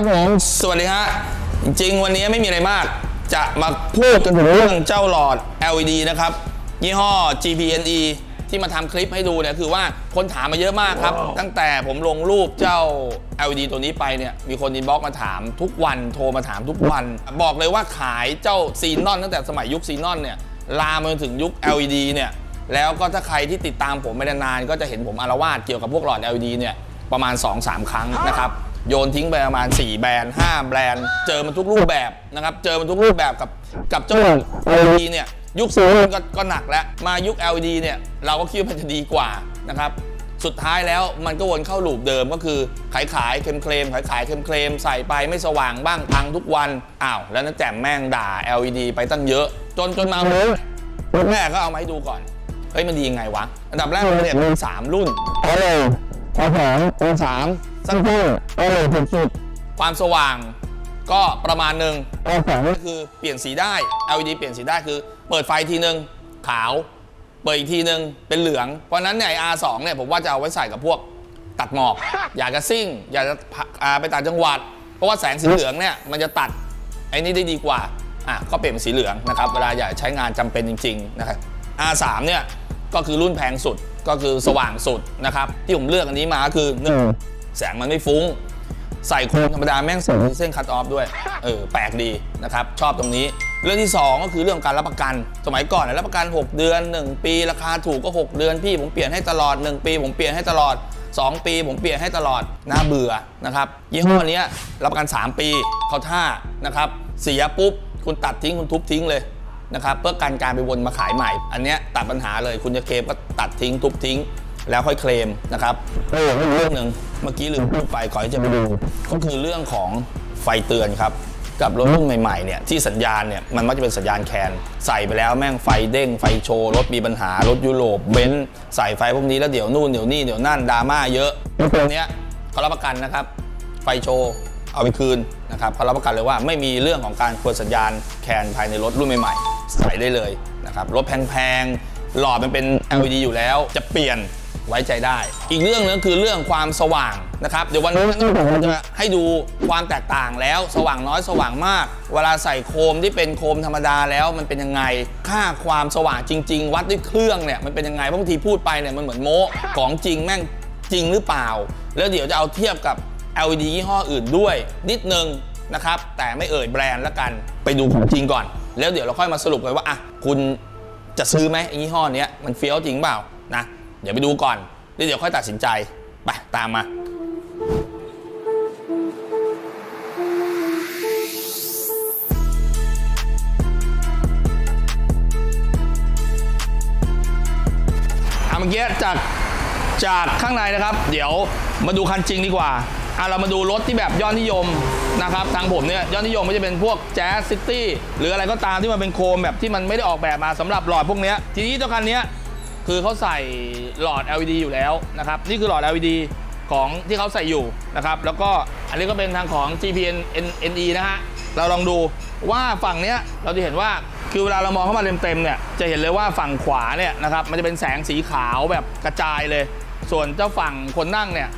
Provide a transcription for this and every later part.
ครับผม สวัสดีฮะ จริงๆ วันนี้ไม่มีอะไรมาก จะมาพูดกันถึงเรื่องเจ้าหลอด LED นะครับ ยี่ห้อ GPNE ที่มาทำคลิปให้ดูเนี่ยคือว่าคนถามมาเยอะมากครับ ตั้งแต่ผมลงรูปเจ้า LED ตัวนี้ไปเนี่ย มีคนอินบ็อกซ์มาถามทุกวันโทรมาถามทุกวัน บอกเลยว่าขายเจ้าซีนอนตั้งแต่สมัยยุคซีนอนเนี่ยลามมาถึงยุค LED เนี่ยแล้วก็ถ้าใครที่ติดตามผมไม่นานๆก็จะเห็นผมอารวาสเกี่ยวกับพวกหลอด LED เนี่ยประมาณ 2-3 ครั้งนะครับ โยนทิ้งไปประมาณ 4 แบรนด์ 5 แบรนด์ เจอมันทุกรูปแบบนะครับ เจอมันทุกรูปแบบกับกับเจ้า LED เนี่ย ยุคซีนก็ก็หนักแล้ว มายุค LED เนี่ย เราก็คิดว่ามันจะดีกว่านะครับ สุดท้ายแล้วมันก็วนเข้าลูปเดิมก็คือขายขายเคลมเคลมขายขายเคลมเคลมใส่ไปไม่สว่างบ้างพังทุกวันอ้าวแล้วนั่นแจ่มแม่งด่า LED ไปตั้งเยอะ จนจนมาเฮ้ยแม่ก็เอามาให้ดูก่อนเฮ้ยมันดียังไงวะ อันดับแรกมันเนี่ยมีสามรุ่นเอาเลยเอาสองเอาสาม สั้นสั้นๆเอาเลยสุดสุดความสว่างก็ประมาณหนึ่งๆเอาสองก็คือเปลี่ยนสีได้ LED เปลี่ยนสีได้คือ เปิดไฟทีนึงขาว เปิดอีกทีนึงเป็นเหลือง เพราะฉะนั้นเนี่ยไอ้ R2 เนี่ยผมว่าจะเอาไว้ใส่กับพวกตัดหมอก อยากจะซิ่ง อยากจะพาอ่าไปต่างจังหวัด เพราะว่าแสงสีเหลืองเนี่ยมันจะตัดไอ้นี่ได้ดีกว่าอะก็เปลี่ยนเป็นสีเหลืองนะครับเวลาอยากใช้งานจำเป็นจริงๆนะครับ R3 เนี่ยก็คือรุ่นแพงสุดก็คือสว่างสุดนะครับที่ผมเลือกอันนี้มาก็คือหนึ่ง แสงมันไม่ฟุ้ง ใส่โคมธรรมดาแม่งใส่เส้นคัตออฟด้วย เออแปลกดีนะครับ ชอบตรงนี้ เรื่องที่ 2 ก็คือเรื่องการรับประกัน สมัยก่อนรับประกัน 6 เดือน 1 ปี ราคาถูกก็ 6 เดือนพี่ผมเปลี่ยนให้ตลอด 1 ปี ผมเปลี่ยนให้ตลอด 2 ปี ผมเปลี่ยนให้ตลอดน่าเบื่อนะครับยี่ห้อเนี้ยรับประกัน 3 ปีเขาท่านะครับเสียปุ๊บคุณตัดทิ้งคุณทุบทิ้งเลยนะครับเพื่อการการไปวนมาขายใหม่ อันเนี้ยตัดปัญหาเลยคุณจะเคลมก็ตัดทิ้งทุบทิ้ง แล้วค่อยเคลมนะครับเออไม่รู้เรื่องหนึ่งเมื่อกี้ลืมพูดไปขอให้จะไปดูก็คือเรื่องของไฟเตือนครับกับรถรุ่นใหม่ๆเนี่ยที่สัญญาณเนี่ยมันมักจะเป็นสัญญาณแคนใส่ไปแล้วแม่งไฟเด้งไฟโชว์รถมีปัญหารถยุโรปเบนซ์ใส่ไฟพวกนี้แล้วเดี๋ยวนู่นเดี๋ยวนี่เดี๋ยวนั่นดราม่าเยอะตรงเนี้ยเขารับประกันนะครับ ไฟโชว์เอาไปคืนนะครับเขารับประกันเลยว่าไม่มีเรื่องของการเปิดสัญญาณแคนภายในรถรุ่นใหม่ๆ ใส่ได้เลยนะครับรถแพงๆหลอดมันเป็น LED อยู่แล้วจะเปลี่ยน ไว้ใจได้ อีกเรื่องนึงคือเรื่องความสว่างนะครับ เดี๋ยววันนี้ผมจะให้ดูความแตกต่างแล้วสว่างน้อยสว่างมาก เวลาใส่โคมที่เป็นโคมธรรมดาแล้วมันเป็นยังไง ค่าความสว่างจริง ๆ วัดด้วยเครื่องเนี่ยมันเป็นยังไงบางทีพูดไปเนี่ยมันเหมือนโม้ของจริงแม่งจริงหรือเปล่า แล้วเดี๋ยวจะเอาเทียบกับ LED ยี่ห้ออื่นด้วย นิดนึงนะครับ แต่ไม่เอ่ยแบรนด์ละกัน ไปดูของจริงก่อน แล้วเดี๋ยวเราค่อยมาสรุปกันว่าอะคุณจะซื้อไหมยี่ห้อนี้มันเฟี้ยวจริงเปล่านะ เดี๋ยวไปดูก่อนเดี๋ยวค่อยตัดสินใจ ไป ตามมาอะเมื่อกี้จากจากข้างในนะครับ เดี๋ยวมาดูคันจริงดีกว่าอะเรามาดูรถที่แบบยอดนิยมนะครับทางผมเนี่ยยอดนิยมก็จะเป็นพวกแจ๊สซิตี้หรืออะไรก็ตามที่มันเป็นโคมแบบที่มันไม่ได้ออกแบบมาสำหรับหลอดพวกนี้ทีนี้เจ้าคันนี้ คือเขาใส่หลอด LED อยู่แล้วนะครับนี่คือหลอด LED ของที่เขาใส่อยู่นะครับแล้วก็อันนี้ก็เป็นทางของ GPN NE นะฮะเราลองดูว่าฝั่งเนี้ยเราจะเห็นว่าคือเวลาเรามองเข้ามาเต็มๆเนี่ยจะเห็นเลยว่าฝั่งขวาเนี่ยนะครับมันจะเป็นแสงสีขาวแบบกระจายเลย ส่วนเจ้าฝั่งคนนั่งเนี่ย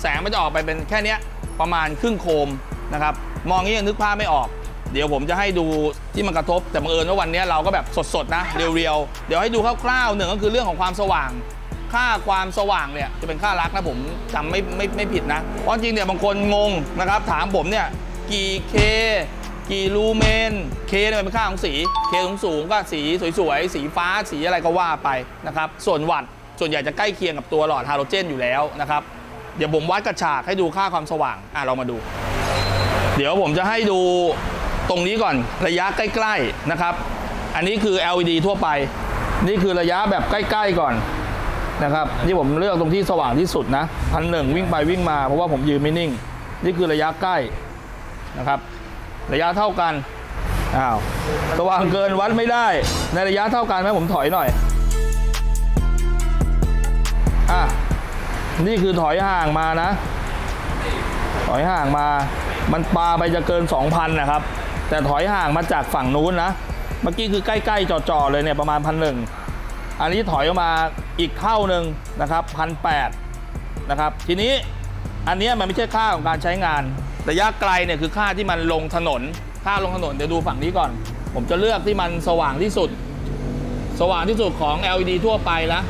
แสงมันจะออกไปเป็นแค่เนี้ยประมาณครึ่งโคมนะครับมองงี้ยังนึกภาพไม่ออก เดี๋ยวผมจะให้ดูที่มันกระทบแต่บังเอิญว่าวันนี้เราก็แบบสดๆนะเรียวๆเดี๋ยวให้ดูคร่าวๆหนึ่งก็คือเรื่องของความสว่าง ค่าความสว่างเนี่ยจะเป็นค่ารักนะผมจำไม่ไม่ไม่ผิดนะเพราะจริงเนี่ยบางคนงงนะครับ ถามผมเนี่ยกี่เคกี่ลูเมน เคเนี่ยเป็นค่าของสี เคสูงสูงๆก็สีสวยๆ สีฟ้า สีอะไรก็ว่าไปนะครับ ส่วนวัตส่วนใหญ่จะใกล้เคียงกับตัวหลอดฮาโลเจนอยู่แล้วนะครับ เดี๋ยวผมวัดกระฉากให้ดูค่าความสว่าง อะเรามาดู เดี๋ยวผมจะให้ดู ตรงนี้ก่อนระยะใกล้ๆนะครับ อันนี้คือ LED ทั่วไป นี่คือระยะแบบใกล้ ๆก่อนนะครับที่ผมเลือกตรงที่สว่างที่สุดนะพันหนึ่งวิ่งไปวิ่งมาเพราะว่าผมยืนไม่นิ่ง นี่คือระยะใกล้นะครับ ระยะเท่ากันอ้าวสว่างเกินวัดไม่ได้ ในระยะเท่ากันไหมผมถอยหน่อยอะนี่คือถอยห่างมานะ ถอยห่างมา มันปาไปจะเกิน 2,000 นะครับ แต่ถอยห่างมาจากฝั่งนู้นนะ เมื่อกี้คือใกล้ๆจ่อๆเลยเนี่ยประมาณพันหนึ่งอันนี้ถอยออกมาอีกเท่าหนึ่งนะครับพันแปดนะครับ ทีนี้อันนี้มันไม่ใช่ค่าของการใช้งาน ระยะไกลเนี่ยคือค่าที่มันลงถนน ค่าลงถนนเดี๋ยวดูฝั่งนี้ก่อน ผมจะเลือกที่มันสว่างที่สุด สว่างที่สุดของ LED ทั่วไปนะ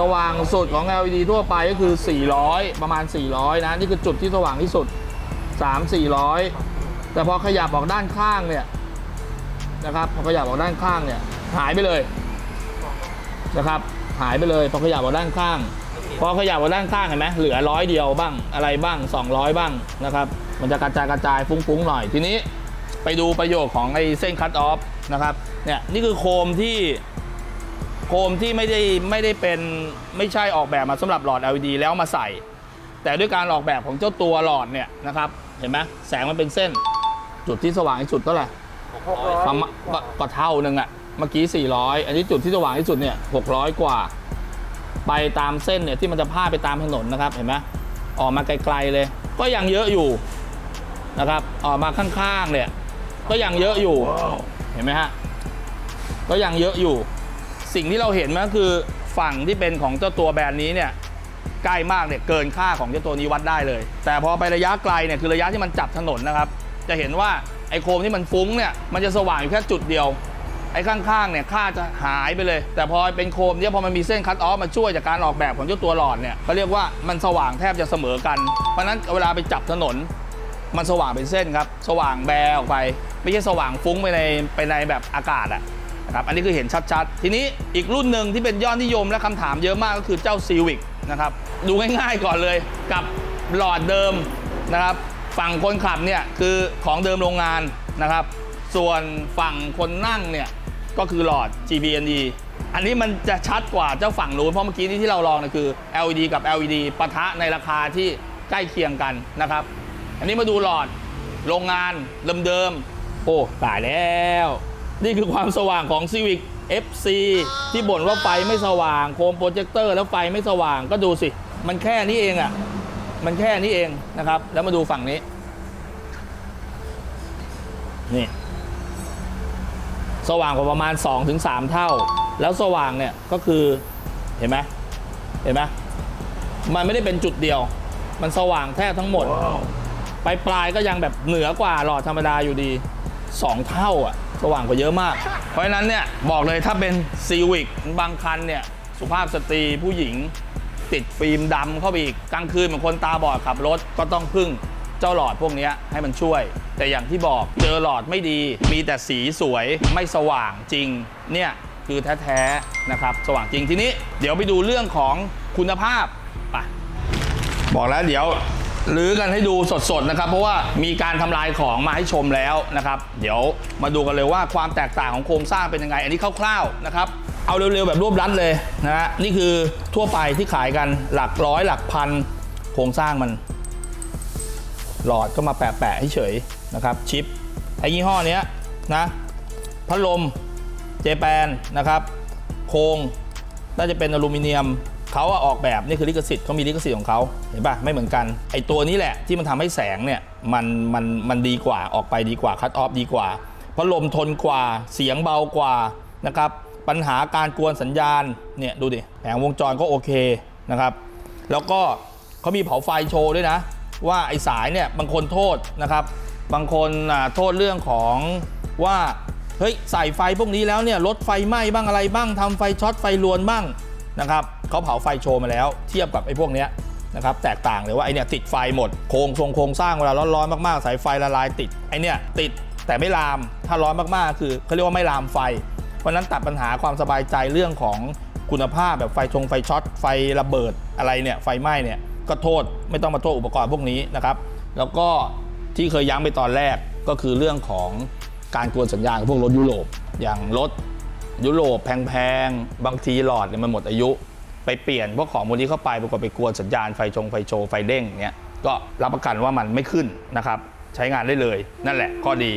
สว่างสุดของ LED ทั่วไปก็คือ 400 ประมาณ 400 นะ นี่คือจุดที่สว่างที่สุด 3 400 แต่พอขยับออกด้านข้างเนี่ยนะครับพอขยับออกด้านข้างเนี่ยหายไปเลยนะครับหายไปเลยพอขยับออกด้านข้าง พอขยับออกด้านข้างเห็นไหมเหลือร้อยเดียวบ้างอะไรบ้าง 200 บ้างนะครับ มันจะกระจายกระจายฟุ้งๆหน่อยทีนี้ไปดูประโยชน์ของไอ้เส้นคัตออฟนะครับเนี่ยนี่คือโคมที่โคมที่ไม่ได้ไม่ได้เป็นไม่ใช่ออกแบบมาสำหรับหลอด LED แล้วมาใส่ แต่ด้วยการออกแบบของเจ้าตัวหลอดเนี่ยนะครับ เห็นไหมแสงมันเป็นเส้น จุดที่สว่างที่สุดเท่าไหร่ประมาณก็ก็เท่านึงอะเมื่อกี้ 400 อันนี้จุดที่สว่างที่สุดเนี่ย 600 กว่า ไปตามเส้นเนี่ยที่มันจะพาดไปตามถนนนะครับ เห็นไหมออกมาไกลๆเลย ก็ยังเยอะอยู่นะครับ ออกมาข้างๆเนี่ย ก็ยังเยอะอยู่ เห็นไหมฮะ ก็ยังเยอะอยู่ สิ่งที่เราเห็นมันก็คือฝั่งที่เป็นของเจ้าตัวแบรนด์นี้เนี่ยใกล้มากเนี่ยเกินค่าของเจ้าตัวนี้วัดได้เลย แต่พอไประยะไกลเนี่ยคือระยะที่มันจับถนนนะครับ จะเห็นว่าไอ้โคมที่มันฟุ้งเนี่ยมันจะสว่างอยู่แค่จุดเดียว ไอ้ข้างๆเนี่ยค่าจะหายไปเลย แต่พอเป็นโคมเนี่ยพอมันมีเส้นคัตออฟมาช่วยจากการออกแบบของเจ้าตัวหลอดเนี่ยเขาเรียกว่ามันสว่างแทบจะเสมอกัน เพราะฉะนั้นเวลาไปจับถนน มันสว่างเป็นเส้นครับ สว่างแบออกไป ไม่ใช่สว่างฟุ้งไปในไปในแบบอากาศอะนะครับอันนี้คือเห็นชัดๆ ทีนี้อีกรุ่นหนึ่งที่เป็นยอดนิยมและคำถามเยอะมากก็คือเจ้าซีวิกนะครับดูง่ายๆก่อนเลยกับหลอดเดิมนะครับ ฝั่งคนขับเนี่ยคือของเดิมโรงงานนะครับ ส่วนฝั่งคนนั่งเนี่ยก็คือหลอด GBNE อันนี้มันจะชัดกว่าเจ้าฝั่งนู้นเพราะเมื่อกี้นี้ที่เราลองนี่ยคือ LED กับ LED ปะทะในราคาที่ใกล้เคียงกันนะครับ อันนี้มาดูหลอดโรงงานเดิมๆโอ้ตายแล้ว นี่คือความสว่างของ Civic FC ที่บ่นว่าไฟไม่สว่าง โคมโปรเจคเตอร์แล้วไฟไม่สว่างก็ดูสิ มันแค่นี้เองอะ่ะ มันแค่นี้เองนะครับ แล้วมาดูฝั่งนี้ นี่ สว่างกว่าประมาณ 2-3 เท่า แล้วสว่างเนี่ยก็คือเห็นไหมเห็นไหมมันไม่ได้เป็นจุดเดียว มันสว่างแทบทั้งหมดปลายปลายๆก็ยังแบบเหนือกว่าหลอดธรรมดาอยู่ดี 2 เท่าอะ สว่างกว่าเยอะมาก เพราะฉะนั้นเนี่ยบอกเลยถ้าเป็นซีวิกบางคันเนี่ย สุภาพสตรีผู้หญิง ติดฟิล์มดำเข้าไปอีกกลางคืนเหมือนคนตาบอดขับรถก็ต้องพึ่งเจ้าหลอดพวกนี้ให้มันช่วย แต่อย่างที่บอกเจอหลอดไม่ดี มีแต่สีสวยไม่สว่างจริง เนี่ยคือแท้ๆนะครับสว่างจริงทีนี้ เดี๋ยวไปดูเรื่องของคุณภาพไปบอกแล้วเดี๋ยวรื้อกันให้ดูสดๆนะครับ เพราะว่ามีการทำลายของมาให้ชมแล้วนะครับ เดี๋ยวมาดูกันเลยว่าความแตกต่างของโครงสร้างเป็นยังไง อันนี้คร่าวๆนะครับ เอาเร็วๆแบบรวบรัดเลยนะฮะนี่คือทั่วไปที่ขายกันหลักร้อยหลักพันโครงสร้างมัน หลอดก็มาแปะๆให้เฉยนะครับ ชิปไอ้ยี่ห้อเนี้ยนะพัดลมเจแปนนะครับ โครงน่าจะเป็นอลูมิเนียมเขาออกแบบนี่คือลิขสิทธิ์เขามีลิขสิทธิ์ของเขาเห็นปะไม่เหมือนกันไอตัวนี้แหละที่มันทำให้แสงเนี่ยมันมันมันดีกว่าออกไปดีกว่าคัตออฟดีกว่าพัดลมทนกว่าเสียงเบากว่านะครับ ปัญหาการกวนสัญญาณเนี่ยดูดิแผงวงจรก็โอเคนะครับ แล้วก็เขามีเผาไฟโชว์ด้วยนะ ว่าไอ้สายเนี่ยบางคนโทษนะครับ บางคนโทษเรื่องของว่าเฮ้ยใส่ไฟพวกนี้แล้วเนี่ยลดไฟไหม้บ้างอะไรบ้างทำไฟช็อตไฟลวนบ้างนะครับเขาเผาไฟโชว์มาแล้ว เทียบกับไอ้พวกเนี้ยนะครับแตกต่างเลยว่าไอเนี่ยติดไฟหมดโครงทรงโครงสร้างเวลาร้อนๆมากๆ สายไฟละลายติดไอเนี่ยติดแต่ไม่ลามถ้าร้อนมากๆ คือเขาเรียกว่าไม่ลามไฟ เพราะนั้นตัดปัญหาความสบายใจเรื่องของคุณภาพแบบไฟชงไฟช็อตไฟระเบิดอะไรเนี่ยไฟไหม้เนี่ยก็โทษไม่ต้องมาโทษอุปกรณ์พวกนี้นะครับ แล้วก็ที่เคยย้ำไปตอนแรกก็คือเรื่องของการกวนสัญญาณของพวกรถยุโรป อย่างรถยุโรปแพงๆ บางทีหลอดเนี่ยมันหมดอายุ ไปเปลี่ยนพวกของพวกนี้เข้าไปปรากฏไปกวนสัญญาณไฟชงไฟโชว์ไฟเด้งเนี่ยก็รับประกันว่ามันไม่ขึ้นนะครับ ใช้งานได้เลย นั่นแหละข้อดี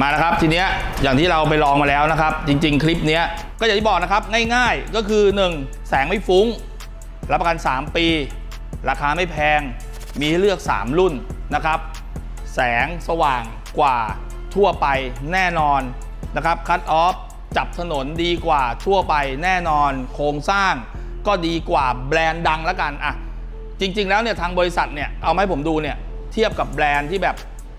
มานะครับทีเนี้ยอย่างที่เราไปลองมาแล้วนะครับ จริง ๆ คลิปเนี้ยก็อย่างที่บอกนะครับง่ายๆก็คือ 1. แสงไม่ฟุ้ง รับประกัน 3 ปี ราคาไม่แพง มีให้เลือก 3 รุ่นนะครับ แสงสว่างกว่าทั่วไปแน่นอนนะครับคัตออฟจับถนนดีกว่าทั่วไปแน่นอน โครงสร้างก็ดีกว่าแบรนด์ดังแล้วกันอะจริง ๆ แล้วเนี่ยทางบริษัทเนี่ยเอามาให้ผมดูเนี่ยเทียบกับแบรนด์ที่แบบ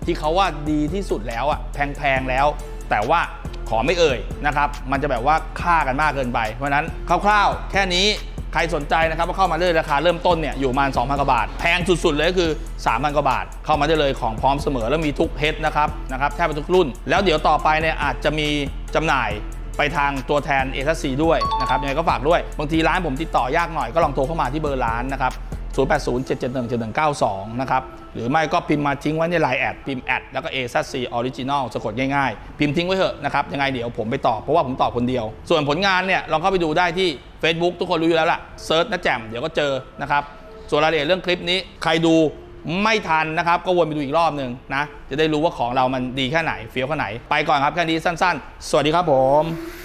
ที่เขาว่าดีที่สุดแล้วอะแพงๆแล้ว แต่ว่าขอไม่เอ่ยนะครับ มันจะแบบว่าค่ากันมากเกินไป เพราะนั้นคร่าวๆ แค่นี้ใครสนใจนะครับก็เข้ามาเลยราคาเริ่มต้นเนี่ยอยู่ประมาณ2,000กว่าบาท แพงสุดๆเลยก็คือ 3,000กว่าบาท เข้ามาได้เลยของพร้อมเสมอแล้วมีทุกเฮดนะครับนะครับแทบทุกรุ่น แล้วเดี๋ยวต่อไปเนี่ยอาจจะมีจำหน่ายไปทางตัวแทนเอทซีด้วยนะครับยังไงก็ฝากด้วย บางทีร้านผมติดต่อยากหน่อยก็ลองโทรเข้ามาที่เบอร์ร้านนะครับ 0807717192 นะครับ หรือไม่ก็พิมพ์มาทิ้งไว้ในไลน์แอดพิมพ์แอดแล้วก็ a z c Original สะกดง่ายๆ พิมพ์ทิ้งไว้เถอะนะครับ ยังไงเดี๋ยวผมไปตอบ เพราะว่าผมตอบคนเดียว ส่วนผลงานเนี่ยลองเข้าไปดูได้ที่ Facebook ทุกคนรู้อยู่แล้วล่ะเซิร์ชนะแจ่มเดี๋ยวก็เจอนะครับส่วนรายละเอียดเรื่องคลิปนี้ใครดูไม่ทันนะครับ ก็วนไปดูอีกรอบหนึ่งนะ จะได้รู้ว่าของเรามันดีแค่ไหนเฟี้ยวแค่ไหน ไปก่อนครับแค่นี้สั้น ๆ สวัสดีครับผม